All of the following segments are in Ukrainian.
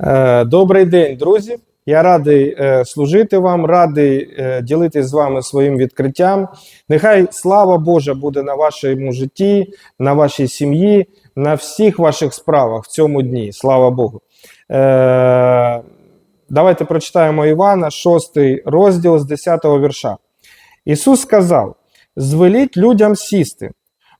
Е, Добрий день, друзі. Я радий е, служити вам, радий е, ділитись з вами своїм відкриттям. Нехай слава Божа буде на вашому житті, на вашій сім'ї, на всіх ваших справах в цьому дні. Слава Богу. Давайте прочитаємо Івана, 6 розділ з 10 вірша. Ісус сказав: Звеліть людям сісти.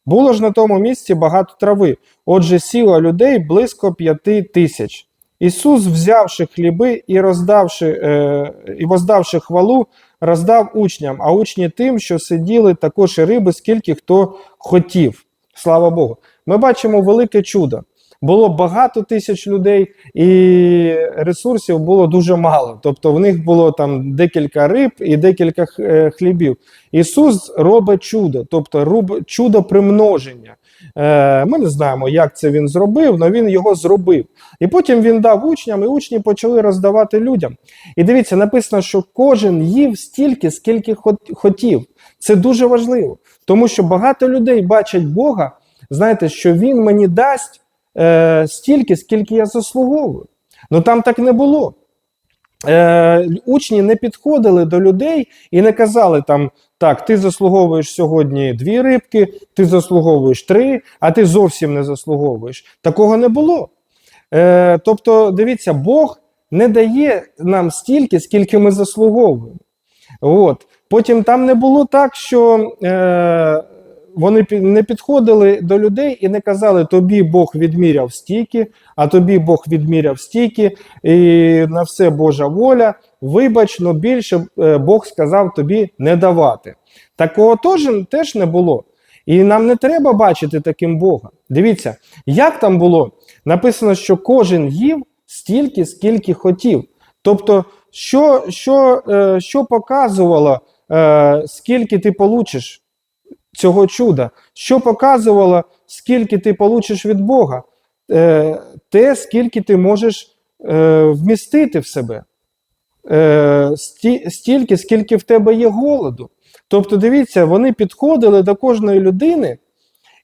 Було ж на тому місці багато трави, отже, сіло людей близько п'яти тисяч. Ісус, взявши хліби і роздавши, е, і воздавши хвалу, роздав учням, а учні тим, що сиділи також і риби, скільки хто хотів. Слава Богу. Ми бачимо велике чудо. Було багато тисяч людей, і ресурсів було дуже мало. Тобто в них було там декілька риб і декілька е, хлібів. Ісус робить чудо, тобто руб- чудо примноження. Е, Ми не знаємо, як це він зробив, але він його зробив. І потім він дав учням, і учні почали роздавати людям. І дивіться, написано, що кожен їв стільки, скільки хот- хотів. Це дуже важливо, тому що багато людей бачать Бога, знаєте, що Він мені дасть е, стільки, скільки я заслуговую. Ну там так не було. Е, учні не підходили до людей і не казали там: так, ти заслуговуєш сьогодні дві рибки, ти заслуговуєш три, а ти зовсім не заслуговуєш. Такого не було. Е, тобто, дивіться, Бог не дає нам стільки, скільки ми заслуговуємо. От. Потім там не було так, що е, вони не підходили до людей і не казали, тобі Бог відміряв стільки, а тобі Бог відміряв стільки, і на все Божа воля. Вибач, но більше е, Бог сказав тобі не давати. Такого теж, не було. І нам не треба бачити таким Бога. Дивіться, як там було? Написано, що кожен їв стільки, скільки хотів. Тобто, що, що, е, що показувало, е, скільки ти получиш цього чуда? Що показувало, скільки ти получиш від Бога? Е, те, скільки ти можеш е, вмістити в себе. Е, сті, стільки, скільки в тебе є голоду. Тобто, дивіться, вони підходили до кожної людини,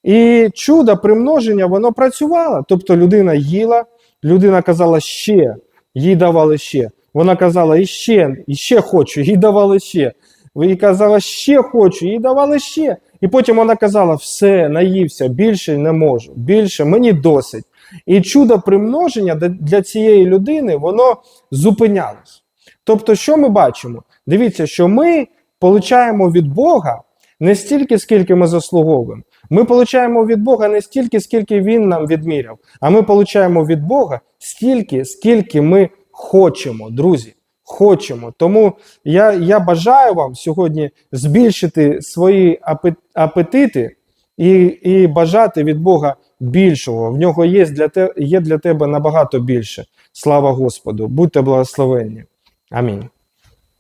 і чудо примноження воно працювало. Тобто людина їла, людина казала ще, їй давали ще. Вона казала іще, іще хочу, їй давали ще. І казала, ще хочу, їй давали ще. І потім вона казала: все, наївся, більше не можу, більше мені досить. І чудо примноження для- цієї людини воно зупинялось. Тобто, що ми бачимо? Дивіться, що ми получаємо від Бога не стільки, скільки ми заслуговуємо. Ми получаємо від Бога не стільки, скільки Він нам відміряв, а ми получаємо від Бога стільки, скільки ми хочемо, друзі. Хочемо. Тому я, я бажаю вам сьогодні збільшити свої апетити і, і бажати від Бога більшого. В нього є для, те, є для тебе набагато більше. Слава Господу! Будьте благословенні. Амінь.